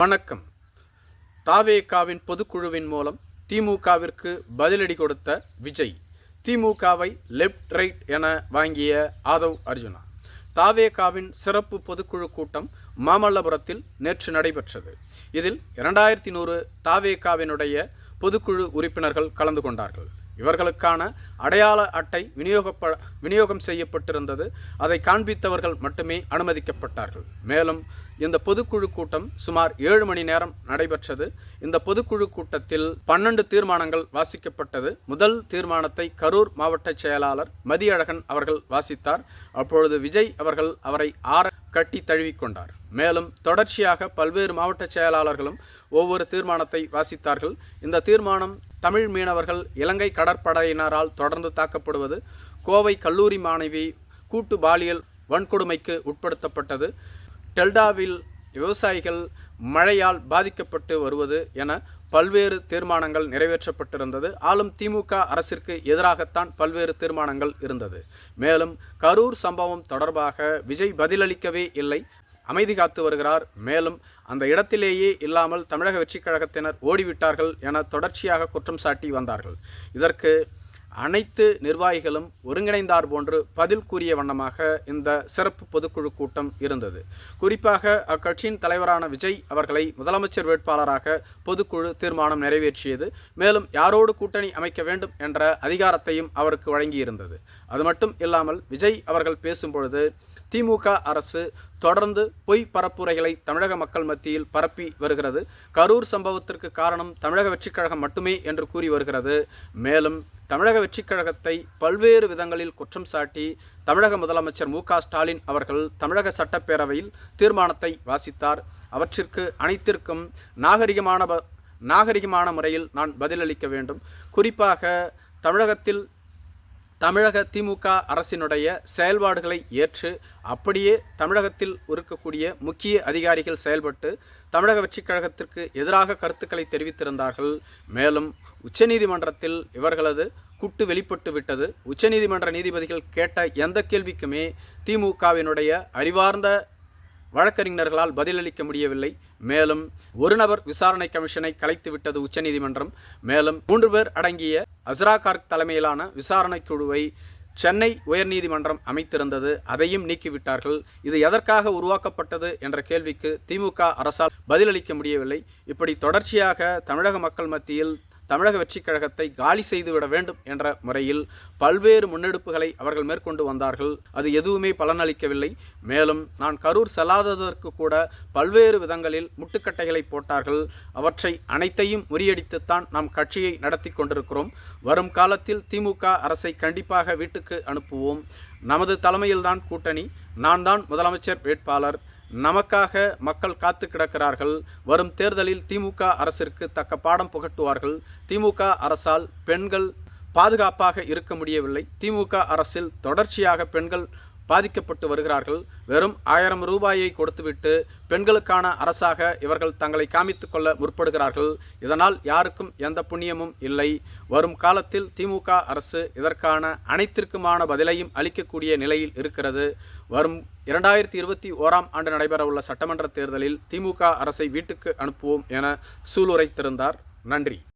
வணக்கம். தாவேகாவின் பொதுக்குழுவின் மூலம் திமுகவிற்கு பதிலடி கொடுத்த விஜய் திமுகவை லெஃப்ட் ரைட் என வாங்கிய ஆதவ் அர்ஜுனா. தாவேகாவின் சிறப்பு பொதுக்குழு கூட்டம் மாமல்லபுரத்தில் நேற்று நடைபெற்றது. இதில் இரண்டாயிரத்தி நூறு தாவேகாவினுடைய பொதுக்குழு உறுப்பினர்கள் கலந்து கொண்டார்கள். இவர்களுக்கான அடையாள அட்டை விநியோகப்ப விநியோகம் செய்யப்பட்டிருந்தது. அதை காண்பித்தவர்கள் மட்டுமே அனுமதிக்கப்பட்டார்கள். மேலும் இந்த பொதுக்குழு கூட்டம் சுமார் ஏழு மணி நேரம் நடைபெற்றது. இந்த பொதுக்குழு கூட்டத்தில் பன்னெண்டு தீர்மானங்கள் வாசிக்கப்பட்டது. முதல் தீர்மானத்தை கரூர் மாவட்ட செயலாளர் மதியழகன் அவர்கள் வாசித்தார். அப்பொழுது விஜய் அவர்கள் அவரை ஆற கட்டி தழுவிக்கொண்டார். மேலும் தொடர்ச்சியாக பல்வேறு மாவட்ட செயலாளர்களும் ஒவ்வொரு தீர்மானத்தை வாசித்தார்கள். இந்த தீர்மானம் தமிழ் மீனவர்கள் இலங்கை கடற்படையினரால் தொடர்ந்து தாக்கப்படுவது கோவை கல்லூரி மாணவி கூட்டு பாலியல் வன்கொடுமைக்கு உட்படுத்தப்பட்டது. டெல்டாவில் விவசாயிகள் மழையால் பாதிக்கப்பட்டு வருவது என பல்வேறு தீர்மானங்கள் நிறைவேற்றப்பட்டிருந்தது. ஆளும் திமுக அரசிற்கு எதிராகத்தான் பல்வேறு தீர்மானங்கள் இருந்தது. மேலும் கரூர் சம்பவம் தொடர்பாக விஜய் பதிலளிக்கவே இல்லை. அமைதி காத்து வருகிறார். மேலும் அந்த இடத்திலேயே இல்லாமல் தமிழக வெற்றிக் கழகத்தினர் ஓடிவிட்டார்கள் என தொடர்ச்சியாக குற்றம் சாட்டி வந்தார்கள். இதற்கு அனைத்து நிர்வாகிகளும் ஒருங்கிணைந்தார் போன்று பதில் கூறிய வண்ணமாக இந்த சிறப்பு பொதுக்குழு கூட்டம் இருந்தது. குறிப்பாக அக்கட்சியின் தலைவரான விஜய் அவர்களை முதலமைச்சர் வேட்பாளராக பொதுக்குழு தீர்மானம் நிறைவேற்றியது. மேலும் யாரோடு கூட்டணி அமைக்க வேண்டும் என்ற அதிகாரத்தையும் அவருக்கு வழங்கியிருந்தது. அது மட்டும் இல்லாமல் விஜய் அவர்கள் பேசும்பொழுது திமுக அரசு தொடர்ந்து பொய் பரப்புரைகளை தமிழக மக்கள் மத்தியில் பரப்பி வருகிறது. கரூர் சம்பவத்திற்கு காரணம் தமிழக வெற்றிக் கழகம் மட்டுமே என்று கூறி வருகிறது. மேலும் தமிழக வெற்றிக் கழகத்தை பல்வேறு விதங்களில் குற்றம் சாட்டி தமிழக முதலமைச்சர் மு ஸ்டாலின் அவர்கள் தமிழக சட்டப்பேரவையில் தீர்மானத்தை வாசித்தார். அவற்றிற்கு அனைத்திற்கும் நாகரிகமான நாகரிகமான முறையில் நான் பதிலளிக்க வேண்டும். குறிப்பாக தமிழகத்தில் தமிழக திமுக அரசினுடைய செயல்பாடுகளை ஏற்று அப்படியே தமிழகத்தில் இருக்கக்கூடிய முக்கிய அதிகாரிகள் செயல்பட்டு தமிழக வெற்றிக் கழகத்திற்கு எதிராக கருத்துக்களை தெரிவித்திருந்தார்கள். மேலும் உச்சநீதிமன்றத்தில் இவர்களது குட்டு வெளிப்பட்டு விட்டது. உச்சநீதிமன்ற நீதிபதிகள் கேட்ட எந்த கேள்விக்குமே திமுகவினுடைய அறிவார்ந்த வழக்கறிஞர்களால் பதிலளிக்க முடியவில்லை. மேலும் ஒரு நபர் விசாரணை கமிஷனை கலைத்து விட்டது உச்சநீதிமன்றம். மேலும் மூன்று பேர் அடங்கிய அஸ்ரா கார்க் தலைமையிலான விசாரணை குழுவை சென்னை உயர்நீதிமன்றம் அமைத்திருந்தது. அதையும் நீக்கிவிட்டார்கள். இது எதற்காக உருவாக்கப்பட்டது என்ற கேள்விக்கு திமுக அரசால் பதிலளிக்க முடியவில்லை. இப்படி தொடர்ச்சியாக தமிழக மக்கள் மத்தியில் தமிழக வெற்றிக் கழகத்தை காலி செய்துவிட வேண்டும் என்ற முறையில் பல்வேறு முன்னெடுப்புகளை அவர்கள் மேற்கொண்டு வந்தார்கள். அது எதுவுமே பலனளிக்கவில்லை. மேலும் நான் கரூர் செல்லாததற்கு கூட பல்வேறு விதங்களில் முட்டுக்கட்டைகளை போட்டார்கள். அவற்றை அனைத்தையும் முறியடித்துத்தான் நாம் கட்சியை நடத்தி கொண்டிருக்கிறோம். வரும் காலத்தில் திமுக அரசை கண்டிப்பாக வீட்டுக்கு அனுப்புவோம். நமது தலைமையில்தான் கூட்டணி. நான் தான் முதலமைச்சர் வேட்பாளர். நமக்காக மக்கள் காத்து கிடக்கிறார்கள். வரும் தேர்தலில் திமுக அரசிற்கு தக்க பாடம் புகட்டுவார்கள். திமுக அரசால் பெண்கள் பாதுகாப்பாக இருக்க முடியவில்லை. திமுக அரசில் தொடர்ச்சியாக பெண்கள் பாதிக்கப்பட்டு வருகிறார்கள். வெறும் ஆயிரம் ரூபாயை கொடுத்துவிட்டு பெண்களுக்கான அரசாக இவர்கள் தங்களை காமித்துக் கொள்ள முற்படுகிறார்கள். இதனால் யாருக்கும் எந்த புண்ணியமும் இல்லை. வரும் காலத்தில் திமுக அரசு இதற்கான அனைத்திற்குமான பதிலையும் அளிக்கக்கூடிய நிலையில் இருக்கிறது. வரும் இரண்டாயிரத்தி இருபத்தி ஓராம் ஆண்டு நடைபெறவுள்ள சட்டமன்ற தேர்தலில் திமுக அரசை வீட்டுக்கு அனுப்புவோம் என சூளுரைத்திருந்தார். நன்றி.